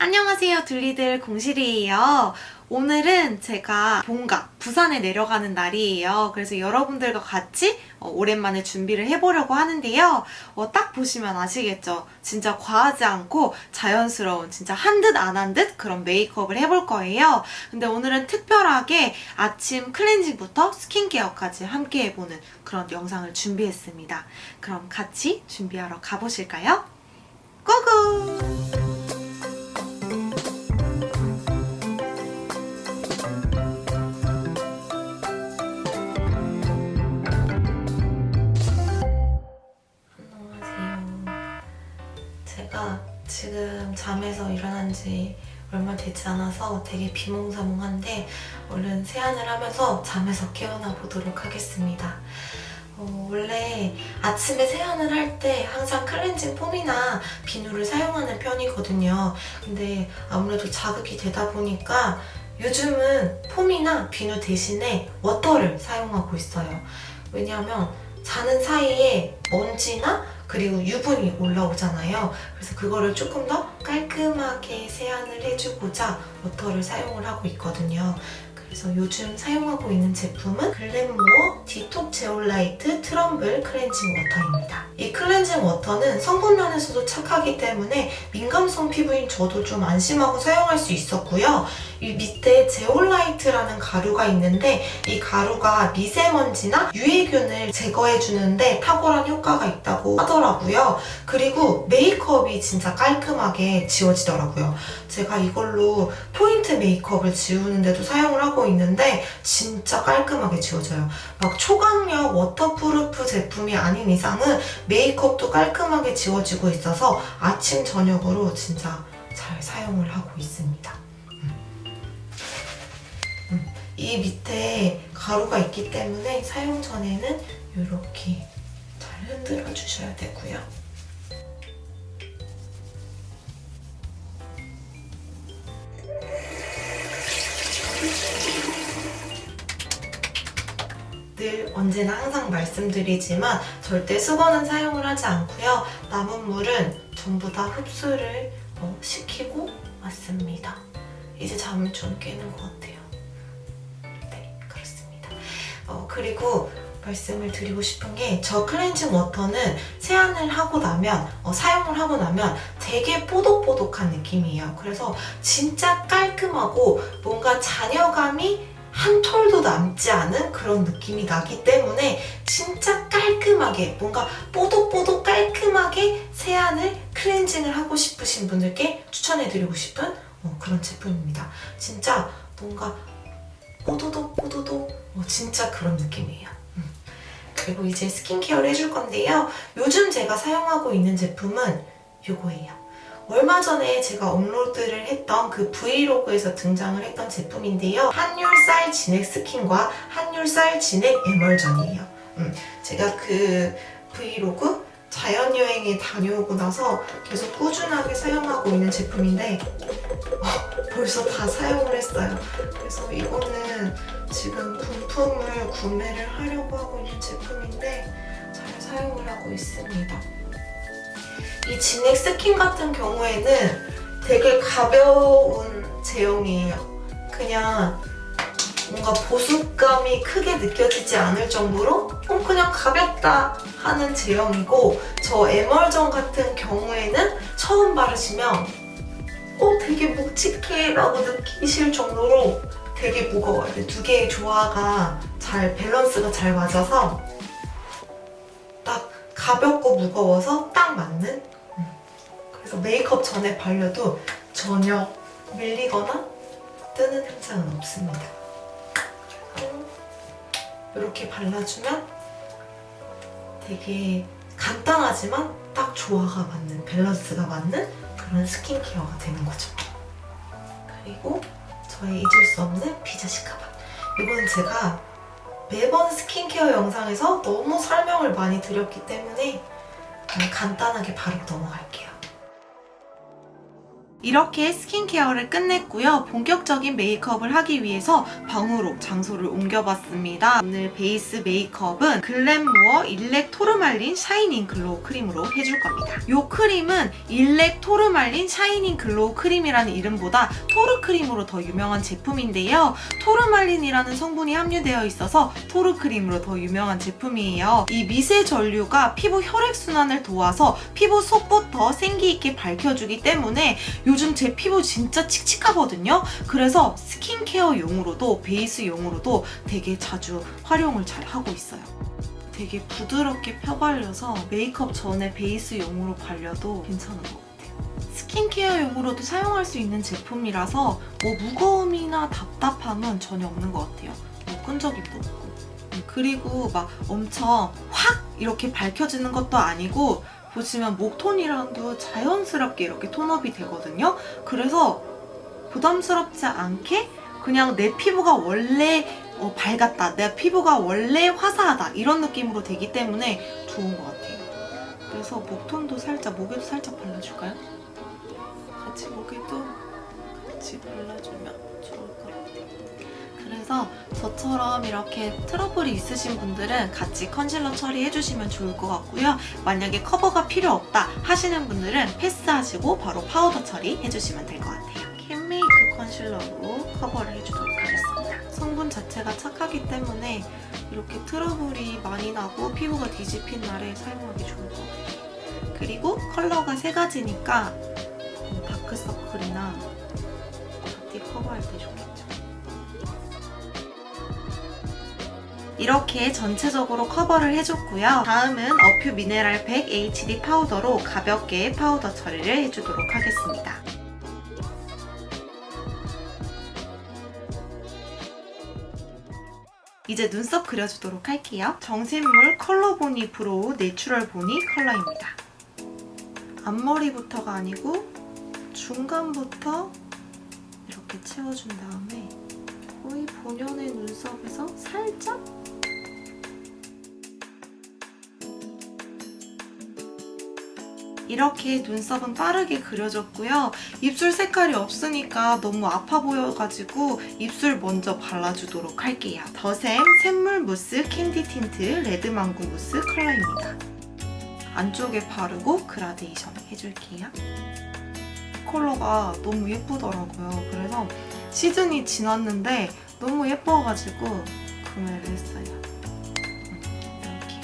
안녕하세요. 둘리들 공실이에요. 오늘은 제가 본가, 부산에 내려가는 날이에요. 그래서 여러분들과 같이 어, 오랜만에 준비를 해보려고 하는데요. 어, 딱 보시면 아시겠죠? 진짜 과하지 않고 자연스러운, 진짜 한 듯 안 한 듯 그런 메이크업을 해볼 거예요. 근데 오늘은 특별하게 아침 클렌징부터 스킨케어까지 함께 해보는 그런 영상을 준비했습니다. 그럼 같이 준비하러 가보실까요? 고고! 제가 지금 잠에서 일어난 지 얼마 되지 않아서 되게 비몽사몽한데 얼른 세안을 하면서 잠에서 깨어나 보도록 하겠습니다. 어, 원래 아침에 세안을 할 때 항상 클렌징 폼이나 비누를 사용하는 편이거든요. 근데 아무래도 자극이 되다 보니까 요즘은 폼이나 비누 대신에 워터를 사용하고 있어요. 왜냐하면 자는 사이에 먼지나 그리고 유분이 올라오잖아요. 그래서 그거를 조금 더 깔끔하게 세안을 해주고자 워터를 사용을 하고 있거든요. 그래서 요즘 사용하고 있는 제품은 글램모어 디톡 제올라이트 트럼블 클렌징 워터입니다. 이 클렌징 워터는 성분면에서도 착하기 때문에 민감성 피부인 저도 좀 안심하고 사용할 수 있었고요. 이 밑에 제올라이트라는 가루가 있는데 이 가루가 미세먼지나 유해균을 제거해주는데 탁월한 효과가 있다고 하더라고요. 그리고 메이크업이 진짜 깔끔하게 지워지더라고요. 제가 이걸로 포인트 메이크업을 지우는데도 사용을 하고 있는데 진짜 깔끔하게 지워져요. 막 초강력 워터프루프 제품이 아닌 이상은 메이크업도 깔끔하게 지워지고 있어서 아침 저녁으로 진짜 잘 사용을 하고 있습니다. 음, 이 밑에 가루가 있기 때문에 사용 전에는 이렇게 잘 흔들어 주셔야 되고요. 언제나 항상 말씀드리지만 절대 수건은 사용을 하지 않고요. 남은 물은 전부 다 흡수를 어, 시키고 왔습니다. 이제 잠을 좀 깨는 것 같아요. 네, 그렇습니다. 어, 그리고 말씀을 드리고 싶은 게 저 클렌징 워터는 세안을 하고 나면 어, 사용을 하고 나면 되게 뽀독뽀독한 느낌이에요. 그래서 진짜 깔끔하고 뭔가 잔여감이 한 톨도 남지 않은 그런 느낌이 나기 때문에 진짜 깔끔하게 뭔가 뽀독뽀독 깔끔하게 세안을 클렌징을 하고 싶으신 분들께 추천해드리고 싶은 어, 그런 제품입니다. 진짜 뭔가 뽀도독 뽀도독 어, 진짜 그런 느낌이에요. 음. 그리고 이제 스킨케어를 해줄 건데요. 요즘 제가 사용하고 있는 제품은 이거예요. 얼마 전에 제가 업로드를 했던 그 브이로그에서 등장을 했던 제품인데요. 한율살 진액 스킨과 한율살 진액 에멀전이에요. 음, 제가 그 브이로그 자연여행에 다녀오고 나서 계속 꾸준하게 사용하고 있는 제품인데 어, 벌써 다 사용을 했어요. 그래서 이거는 지금 분품을 구매를 하려고 하고 있는 제품인데 잘 사용을 하고 있습니다. 이 진액 스킨 같은 경우에는 되게 가벼운 제형이에요. 그냥 뭔가 보습감이 크게 느껴지지 않을 정도로 어, 그냥 가볍다 하는 제형이고 저 에멀전 같은 경우에는 처음 바르시면 어 되게 묵직해 라고 느끼실 정도로 되게 무거워요. 두 개의 조화가 잘 밸런스가 잘 맞아서 딱 가볍고 무거워서 딱 맞는 음. 그래서 메이크업 전에 발려도 전혀 밀리거나 뜨는 현상은 없습니다. 이렇게 발라주면 되게 간단하지만 딱 조화가 맞는 밸런스가 맞는 그런 스킨케어가 되는 거죠. 그리고 저의 잊을 수 없는 가방. 이거는 제가 매번 스킨케어 영상에서 너무 설명을 많이 드렸기 때문에 간단하게 바로 넘어갈게요. 이렇게 스킨케어를 끝냈고요. 본격적인 메이크업을 하기 위해서 방으로 장소를 옮겨봤습니다. 오늘 베이스 메이크업은 글램무어 일렉 토르말린 샤이닝 글로우 크림으로 해줄 겁니다. 이 크림은 일렉 토르말린 샤이닝 글로우 크림이라는 이름보다 토르 크림으로 더 유명한 제품인데요. 토르말린이라는 성분이 함유되어 있어서 토르 크림으로 더 유명한 제품이에요. 이 미세 전류가 피부 혈액순환을 도와서 피부 속부터 생기 있게 밝혀주기 때문에 요즘 제 피부 진짜 칙칙하거든요. 그래서 스킨케어용으로도 베이스용으로도 되게 자주 활용을 잘 하고 있어요. 되게 부드럽게 펴발려서 메이크업 전에 베이스용으로 발려도 괜찮은 것 같아요. 스킨케어용으로도 사용할 수 있는 제품이라서 뭐 무거움이나 답답함은 전혀 없는 것 같아요. 뭐 끈적임도 없고. 음, 그리고 막 엄청 확 이렇게 밝혀지는 것도 아니고 보시면 목 톤이랑도 자연스럽게 이렇게 톤업이 되거든요. 그래서 부담스럽지 않게 그냥 내 피부가 원래 어, 밝았다, 내 피부가 원래 화사하다 이런 느낌으로 되기 때문에 좋은 것 같아요. 그래서 목톤도 살짝, 목에도 살짝 발라줄까요? 같이 목에도 같이 발라주면 좋을 것 같아요. 그래서 저처럼 이렇게 트러블이 있으신 분들은 같이 컨실러 처리해주시면 좋을 것 같고요. 만약에 커버가 필요 없다 하시는 분들은 패스하시고 바로 파우더 처리해주시면 될 것 같아요. 캔 메이크 컨실러로 커버를 해주도록 하겠습니다. 성분 자체가 착하기 때문에 이렇게 트러블이 많이 나고 피부가 뒤집힌 날에 사용하기 좋을 것 같아요. 그리고 컬러가 세 가지니까 음, 다크서클이나 뷰티 커버할 때 좋겠 이렇게 전체적으로 커버를 해줬고요. 다음은 어퓨 미네랄 100 HD 파우더로 가볍게 파우더 처리를 해주도록 하겠습니다. 이제 눈썹 그려주도록 할게요. 정샘물 컬러 보니 브로우 내추럴 보니 컬러입니다. 앞머리부터가 아니고 중간부터 이렇게 채워준 다음에 거의 본연의 눈썹에서 살짝 이렇게 눈썹은 빠르게 그려줬고요. 입술 색깔이 없으니까 너무 아파 보여가지고 입술 먼저 발라주도록 할게요. 더샘 샘물 무스 캔디 틴트 레드망고 무스 컬러입니다. 안쪽에 바르고 그라데이션 해줄게요. 컬러가 너무 예쁘더라고요. 그래서 시즌이 지났는데 너무 예뻐가지고 구매를 했어요. 이렇게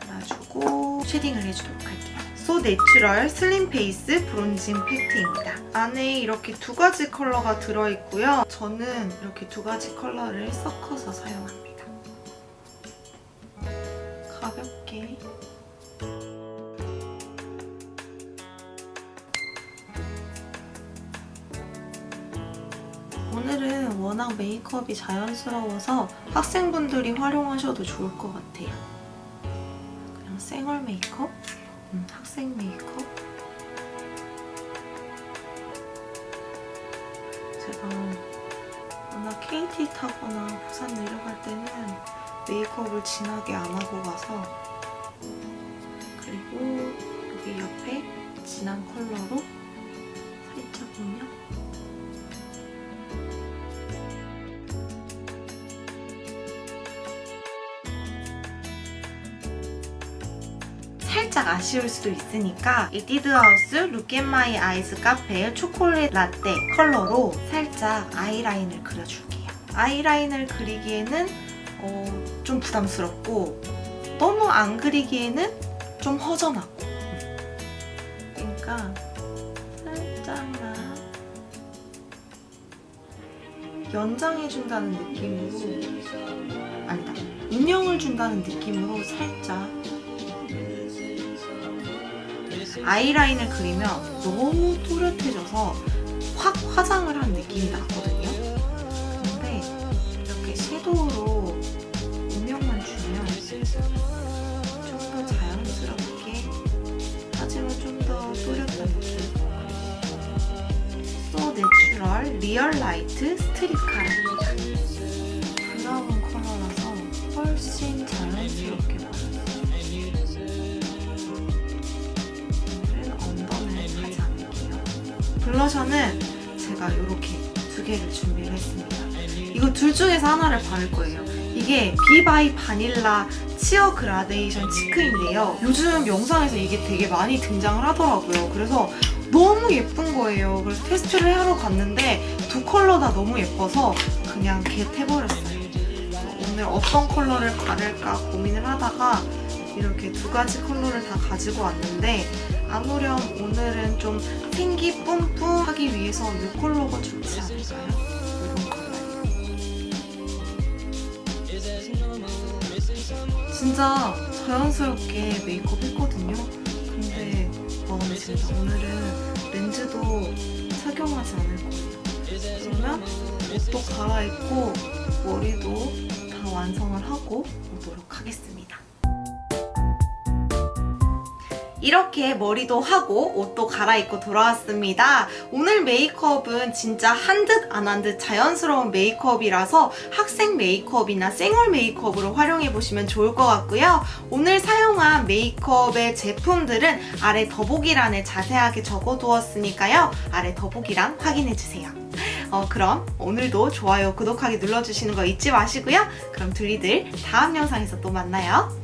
발라주고 쉐딩을 해주도록 할게요. 소 내추럴 슬림 페이스 브론징 팩트입니다. 안에 이렇게 두 가지 컬러가 들어있고요. 저는 이렇게 두 가지 컬러를 섞어서 사용합니다. 가볍게 오늘은 워낙 메이크업이 자연스러워서 학생분들이 활용하셔도 좋을 것 같아요. 그냥 생얼 메이크업? 음, 학생 메이크업? 제가 워낙 KT 타거나 부산 내려갈 때는 메이크업을 진하게 안 하고 가서 그리고 여기 옆에 진한 컬러로 살짝 아쉬울 수도 있으니까 이 디드하우스 룩앤마이 아이즈 카페 초콜릿 라떼 컬러로 살짝 아이라인을 그려줄게요. 아이라인을 그리기에는 어, 좀 부담스럽고 너무 안 그리기에는 좀 허전하고 그러니까 살짝만 연장해준다는 느낌으로 아니다 운영을 준다는 느낌으로 살짝 아이라인을 그리면 너무 또렷해져서 확 화장을 한 느낌이 나거든요. 근데 이렇게 섀도우로 음영만 주면 좀 더 자연스럽게 하지만 좀 더 또렷한 느낌. 소 내추럴 리얼 라이트 스트립 카라입니다. 블러셔는 제가 이렇게 두 개를 준비를 했습니다. 이거 둘 중에서 하나를 바를 거예요. 이게 비바이 바닐라 치어 그라데이션 치크인데요. 요즘 영상에서 이게 되게 많이 등장을 하더라고요. 그래서 너무 예쁜 거예요. 그래서 테스트를 하러 갔는데 두 컬러 다 너무 예뻐서 그냥 겟 해버렸어요. 그래서 오늘 어떤 컬러를 바를까 고민을 하다가 이렇게 두 가지 컬러를 다 가지고 왔는데 아무렴 오늘은 좀 생기 뿜뿜 하기 위해서 이 컬러가 좋지 않을까요? 이런 컬러예요. 진짜 자연스럽게 메이크업 했거든요. 근데 마음에 든다. 오늘은 렌즈도 착용하지 않을 거예요. 그러면 옷도 갈아입고 머리도 다 완성을 하고 오도록 하겠습니다. 이렇게 머리도 하고 옷도 갈아입고 돌아왔습니다. 오늘 메이크업은 진짜 한 듯 안 한 듯 자연스러운 메이크업이라서 학생 메이크업이나 생얼 메이크업으로 활용해 보시면 좋을 것 같고요. 오늘 사용한 메이크업의 제품들은 아래 더보기란에 자세하게 적어두었으니까요. 아래 더보기란 확인해 주세요. 어, 그럼 오늘도 좋아요, 구독하기 눌러주시는 거 잊지 마시고요. 그럼 둘리들 다음 영상에서 또 만나요.